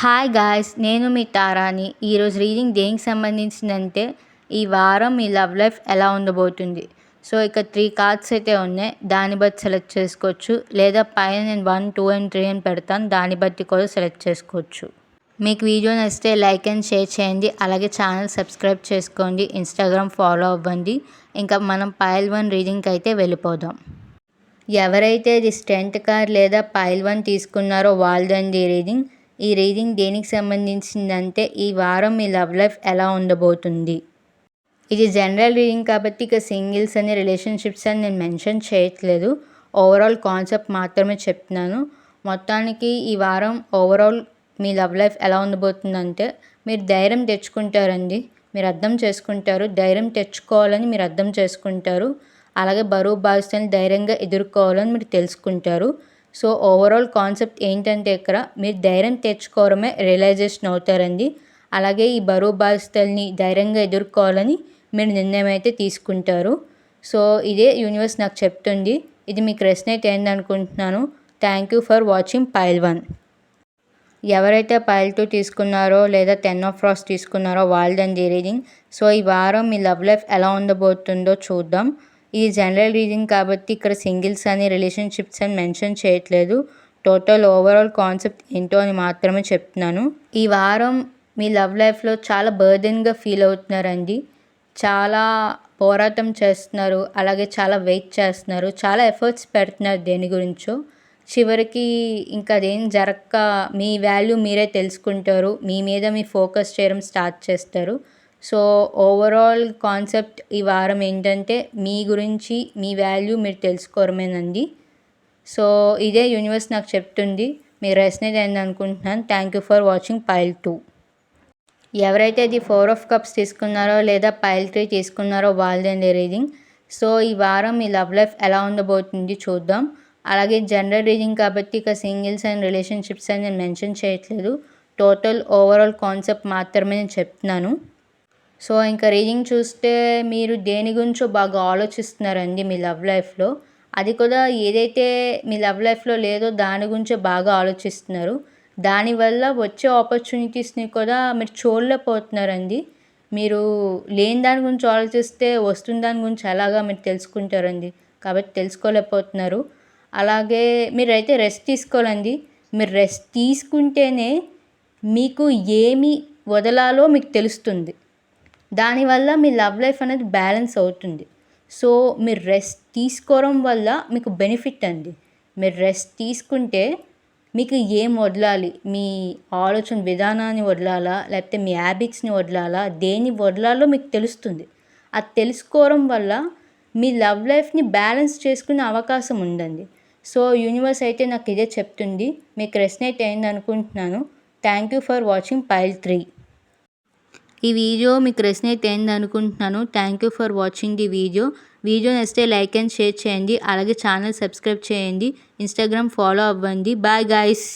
Hi guys నేను మీ తారాని. ఈరోజు reading దేనికి సంబంధించిందంటే ఈ వారం మీ లవ్ లైఫ్ ఎలా ఉండబోతుంది. సో ఇక త్రీ కార్డ్స్ అయితే ఉన్నాయి. దాన్ని బట్టి సెలెక్ట్ చేసుకోవచ్చు. లేదా పైన నేను వన్ టూ అండ్ త్రీ అని పెడతాను. దాన్ని బట్టి కూడా సెలెక్ట్ చేసుకోవచ్చు. మీకు వీడియో నచ్చితే లైక్ అండ్ షేర్ చేయండి. అలాగే ఛానల్ సబ్స్క్రైబ్ చేసుకోండి. ఇన్స్టాగ్రామ్ ఫాలో అవ్వండి. ఇంకా మనం పైల్ వన్ రీడింగ్కి అయితే వెళ్ళిపోదాం. ఎవరైతే ఇది స్ట్రెంత్ కార్ లేదా పైల్ వన్ తీసుకున్నారో వాళ్ళదండి రీడింగ్ ఈ రీడింగ్ దేనికి సంబంధించిందంటే ఈ వారం మీ లవ్ లైఫ్ ఎలా ఉండబోతుంది? ఇది జనరల్ రీడింగ్ కాబట్టి ఇక సింగిల్స్ అని రిలేషన్షిప్స్ అని నేను మెన్షన్ చేయట్లేదు. ఓవరాల్ కాన్సెప్ట్ మాత్రమే చెప్తున్నాను. మొత్తానికి ఈ వారం ఓవరాల్ మీ లవ్ లైఫ్ ఎలా ఉండబోతుందంటే మీరు ధైర్యం తెచ్చుకుంటారండి. మీరు అర్థం చేసుకుంటారు. ధైర్యం తెచ్చుకోవాలని మీరు అర్థం చేసుకుంటారు. అలాగే బరువు బాధ్యతని ధైర్యంగా ఎదుర్కోవాలని మీరు తెలుసుకుంటారు. సో ఓవరాల్ కాన్సెప్ట్ ఏంటంటే ఇక్కడ మీరు ధైర్యం తెచ్చుకోవడమే రియలైజేషన్ అవుతారండి. అలాగే ఈ బరువు బాధితుల్ని ధైర్యంగా ఎదుర్కోవాలని మీరు నిర్ణయం అయితే తీసుకుంటారు. సో ఇదే యూనివర్స్ నాకు చెప్తుంది. ఇది మీకు రెస్నేట్ అయింది అనుకుంటున్నాను. Thank you for watching pile one ఎవరైతే పైల్ టూ తీసుకున్నారో లేదా టెన్ ఆఫ్ ఫ్రాస్ తీసుకున్నారో వాళ్ళదండి రీడింగ్ సో ఈ వారం మీ లవ్ లైఫ్ ఎలా ఉండబోతుందో చూద్దాం. ఇది జనరల్ రీడింగ్ కాబట్టి ఇక్కడ సింగిల్స్ అని రిలేషన్షిప్స్ అని మెన్షన్ చేయట్లేదు. టోటల్ ఓవరాల్ కాన్సెప్ట్ ఏంటో అని మాత్రమే చెప్తున్నాను. ఈ వారం మీ లవ్ లైఫ్లో చాలా బర్డెన్గా ఫీల్ అవుతున్నారండి. చాలా పోరాటం చేస్తున్నారు అలాగే చాలా వెయిట్ చేస్తున్నారు చాలా ఎఫర్ట్స్ పెడుతున్నారు దేని గురించో. చివరికి ఇంకా అదేం జరక్క మీ వాల్యూ మీరే తెలుసుకుంటారు మీ మీద మీ ఫోకస్ చేయడం స్టార్ట్ చేస్తారు. సో ఓవరాల్ కాన్సెప్ట్ ఈ వారం ఏంటంటే మీ గురించి మీ వాల్యూ మీరు తెలుసుకోవడమేనండి సో ఇదే యూనివర్స్ నాకు చెప్తుంది. మీరు రెస్నేట్ అయింది అనుకుంటున్నాను. Thank you for watching pile two ఎవరైతే ఇది ఫోర్ ఆఫ్ కప్స్ తీసుకున్నారో లేదా పైల్ త్రీ తీసుకున్నారో వాళ్ళదండి రీడింగ్ సో ఈ వారం మీ లవ్ లైఫ్ ఎలా ఉండబోతుంది చూద్దాం. అలాగే జనరల్ రీడింగ్ కాబట్టి ఇక సింగిల్స్ అండ్ రిలేషన్షిప్స్ అని నేను మెన్షన్ చేయట్లేదు. టోటల్ ఓవరాల్ కాన్సెప్ట్ మాత్రమే నేను చెప్తున్నాను. సో ఇంకా రీడింగ్ చూస్తే మీరు దేని గురించో బాగా ఆలోచిస్తున్నారండి మీ లవ్ లైఫ్లో? అది కూడా ఏదైతే మీ లవ్ లైఫ్లో లేదో దాని గురించే బాగా ఆలోచిస్తున్నారు. దానివల్ల వచ్చే ఆపర్చునిటీస్ని కూడా మీరు చూడలేకపోతున్నారండి మీరు లేని దాని గురించి ఆలోచిస్తే వస్తున్న దాని గురించి ఎలాగా మీరు తెలుసుకుంటారండి? కాబట్టి తెలుసుకోలేకపోతున్నారు అలాగే మీరైతే రెస్ట్ తీసుకోవాలండి. మీరు రెస్ట్ తీసుకుంటేనే మీకు ఏమి వదలాలో మీకు తెలుస్తుంది. దానివల్ల మీ లవ్ లైఫ్ అనేది బ్యాలెన్స్ అవుతుంది. సో మీరు రెస్ట్ తీసుకోవడం వల్ల మీకు బెనిఫిట్ అండి. మీరు రెస్ట్ తీసుకుంటే మీకు ఏం వదలాలి? మీ ఆలోచన విధానాన్ని వదలాలా? లేకపోతే మీ హ్యాబిట్స్ని వదలాలా? దేన్ని వదలాలో మీకు తెలుస్తుంది. అది తెలుసుకోవడం వల్ల మీ లవ్ లైఫ్ని బ్యాలెన్స్ చేసుకునే అవకాశం ఉందండి. సో యూనివర్స్ అయితే నాకు ఇదే చెప్తుంది. మీకు రెస్నేట్ అయింది అనుకుంటున్నాను thank you for watching pile three. ఈ వీడియో మీకు రెసినేట్ అయింది అనుకుంటున్నాను. Thank you for watching the video video నచ్చితే లైక్ అండ్ షేర్ చేయండి. అలాగే ఛానల్ సబ్స్క్రైబ్ చేయండి. ఇన్స్టాగ్రామ్ ఫాలో అవ్వండి. Bye guys